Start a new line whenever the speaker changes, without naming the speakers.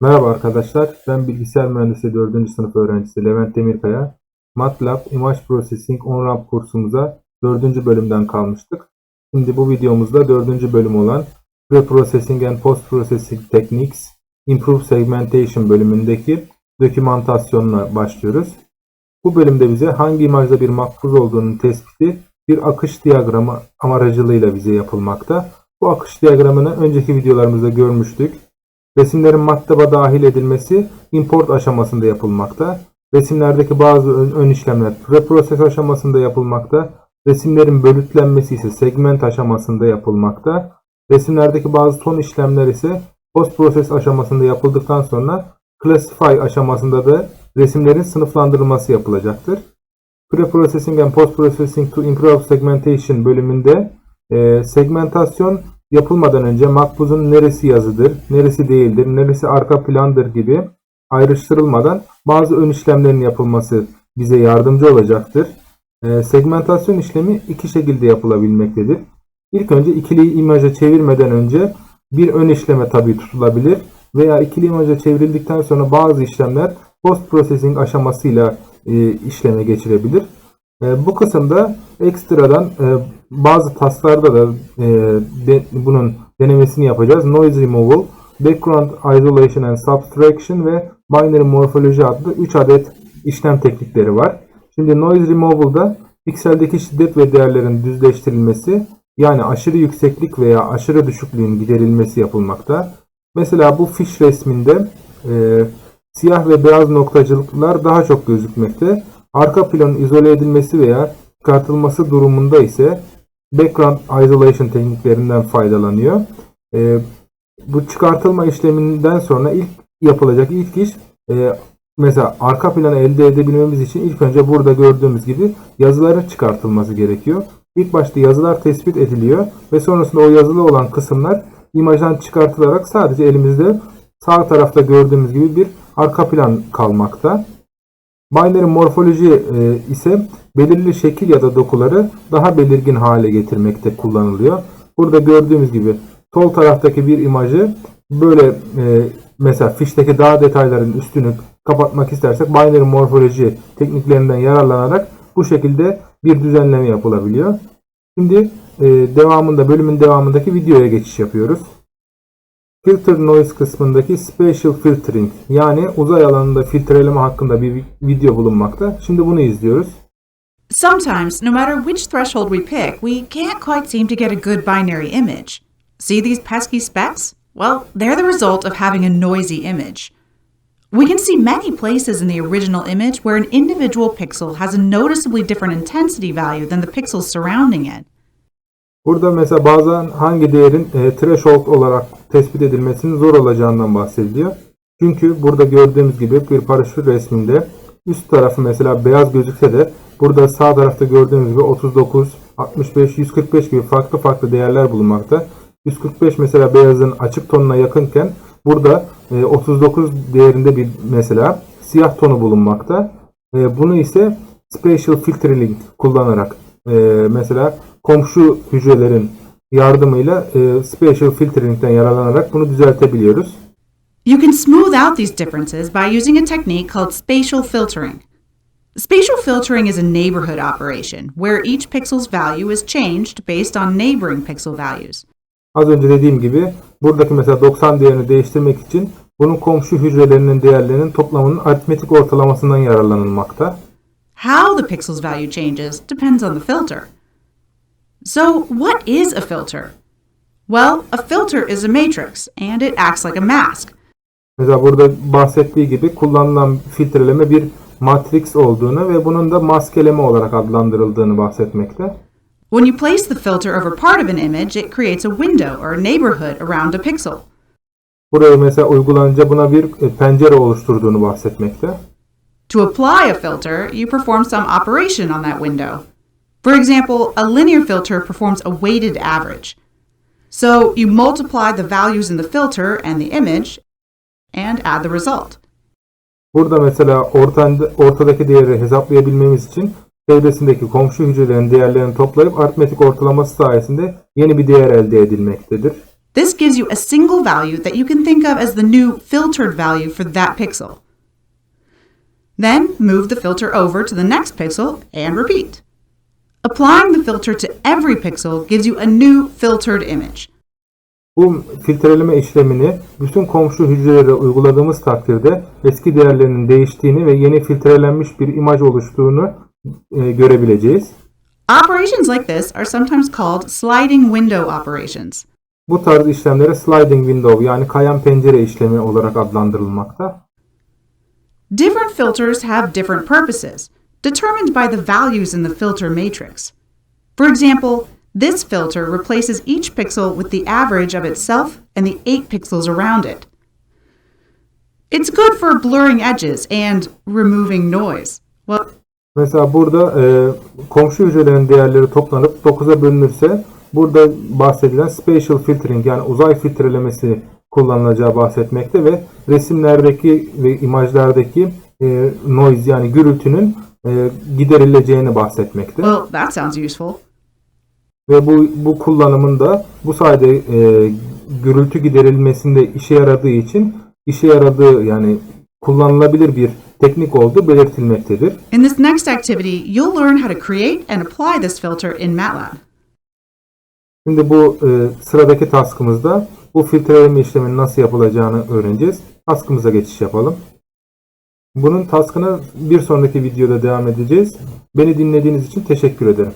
Merhaba arkadaşlar, ben bilgisayar mühendisliği 4. sınıf öğrencisi Levent Demirkaya. MATLAB Image Processing On-Ramp kursumuza 4. bölümden kalmıştık. Şimdi bu videomuzda 4. bölüm olan Pre-Processing and Post-Processing Techniques Improve Segmentation bölümündeki dokümantasyonla başlıyoruz. Bu bölümde bize hangi imajda bir makbuz olduğunun tespiti bir akış diyagramı aracılığıyla bize yapılmakta. Bu akış diyagramını önceki videolarımızda görmüştük. Resimlerin maktaba dahil edilmesi import aşamasında yapılmakta. Resimlerdeki bazı ön, işlemler preproses aşamasında yapılmakta. Resimlerin bölütlenmesi ise segment aşamasında yapılmakta. Resimlerdeki bazı son işlemler ise post proses aşamasında yapıldıktan sonra classify aşamasında da resimlerin sınıflandırılması yapılacaktır. Pre-processing and post-processing to improve segmentation bölümünde e, segmentasyon yapılmadan önce makbuzun neresi yazıdır, neresi değildir, neresi arka plandır gibi ayrıştırılmadan bazı ön işlemlerin yapılması bize yardımcı olacaktır. E, segmentasyon işlemi iki şekilde yapılabilmektedir. İlk önce ikili imaja çevirmeden önce bir ön işleme tabi tutulabilir veya ikili imaja çevrildikten sonra bazı işlemler post processing aşamasıyla e, işleme geçirebilir. E, bu kısımda ekstradan e, bazı taslarda da e, de, bunun denemesini yapacağız. Noise Removal, Background Isolation and Subtraction ve Binary Morphology adlı 3 adet işlem teknikleri var. Şimdi Noise Removal'da pikseldeki şiddet ve değerlerin düzleştirilmesi yani aşırı yükseklik veya aşırı düşüklüğün giderilmesi yapılmakta. Mesela bu fiş resminde e, siyah ve beyaz noktacılıklar daha çok gözükmekte. Arka planın izole edilmesi veya çıkartılması durumunda ise background isolation tekniklerinden faydalanıyor. E, bu çıkartılma işleminden sonra ilk yapılacak ilk iş e, mesela arka planı elde edebilmemiz için ilk önce burada gördüğümüz gibi yazıların çıkartılması gerekiyor. İlk başta yazılar tespit ediliyor ve sonrasında o yazılı olan kısımlar imajdan çıkartılarak sadece elimizde sağ tarafta gördüğümüz gibi bir arka plan kalmakta. Binary morfoloji e, ise belirli şekil ya da dokuları daha belirgin hale getirmekte kullanılıyor. Burada gördüğümüz gibi sol taraftaki bir imajı böyle e, mesela fişteki daha detayların üstünü kapatmak istersek binary morfoloji tekniklerinden yararlanarak bu şekilde bir düzenleme yapılabiliyor. Şimdi e, devamında bölümün devamındaki videoya geçiş yapıyoruz. Filter Noise kısmındaki Spatial Filtering yani uzay alanında filtreleme hakkında bir video bulunmakta. Şimdi bunu izliyoruz.
Sometimes, no matter which threshold we pick, we can't quite seem to get a good binary image. See these pesky specks? Well, they're the result of having a noisy image. We can see many places in the original image where an individual pixel has a noticeably different intensity value than the pixels surrounding it.
Burada mesela bazen hangi değerin e, threshold olarak tespit edilmesinin zor olacağından bahsediliyor. Çünkü burada gördüğümüz gibi bir paraşüt resminde üst tarafı mesela beyaz gözükse de burada sağ tarafta gördüğümüz gibi 39, 65, 145 gibi farklı farklı değerler bulunmakta. 145 mesela beyazın açık tonuna yakınken burada e, 39 değerinde bir mesela siyah tonu bulunmakta. E, bunu ise spatial filtering kullanarak e, mesela komşu hücrelerin yardımıyla e, spatial filtering'den yararlanarak bunu düzeltebiliyoruz.
You can smooth out these differences by using a technique called spatial filtering. Spatial filtering is a neighborhood operation where each pixel's value is changed based on neighboring pixel values.
Az önce dediğim gibi buradaki mesela 90 değerini değiştirmek için bunun komşu hücrelerinin değerlerinin toplamının aritmetik ortalamasından yararlanılmakta.
How the pixel's value changes depends on the filter. So, what is a filter? Well, a filter is a matrix and it acts like a mask.
Mesela burada bahsettiği gibi kullanılan filtreleme bir matrix olduğunu ve bunun da maskeleme olarak adlandırıldığını bahsetmekte.
When you place the filter over part of an image, it creates a window or a neighborhood around a pixel.
Burayı mesela uygulanınca buna bir e, pencere oluşturduğunu bahsetmekte.
To apply a filter, you perform some operation on that window. For example, a linear filter performs a weighted average. So you multiply the values in the filter and the image and add the result.
Burada mesela ortanda, ortadaki değeri hesaplayabilmemiz için çevresindeki komşu hücrelerin değerlerini toplayıp aritmetik ortalaması sayesinde yeni bir değer elde edilmektedir.
This gives you a single value that you can think of as the new filtered value for that pixel. Then move the filter over to the next pixel and repeat. Applying the filter to every pixel gives you a new filtered image.
Bu filtreleme işlemini bütün komşu hücrelere uyguladığımız takdirde eski değerlerinin değiştiğini ve yeni filtrelenmiş bir imaj oluştuğunu e, görebileceğiz.
Operations like this are sometimes called sliding window operations.
Bu tarz işlemlere sliding window yani kayan pencere işlemi olarak adlandırılmakta.
Different filters have different purposes, determined by the values in the filter matrix. For example, this filter replaces each pixel with the average of itself and the 8 pixels around it. It's good for blurring edges and removing noise. Well,
Mesela burada e, komşu hücrelerin değerleri toplanıp 9'a bölünürse burada bahsedilen spatial filtering yani uzay filtrelemesi kullanılacağı bahsetmekte ve resimlerdeki ve imajlardaki e, noise yani gürültünün e, giderileceğini bahsetmekte.
well, that sounds useful.
Ve bu, bu kullanımında bu sayede e, gürültü giderilmesinde işe yaradığı için işe yaradığı yani kullanılabilir bir teknik olduğu belirtilmektedir.
In this next activity, you'll learn how to create and apply this filter in MATLAB.
Şimdi bu e, sıradaki taskımızda bu filtreleme işleminin nasıl yapılacağını öğreneceğiz. Taskımıza geçiş yapalım. Bunun taskına bir sonraki videoda devam edeceğiz. Beni dinlediğiniz için teşekkür ederim.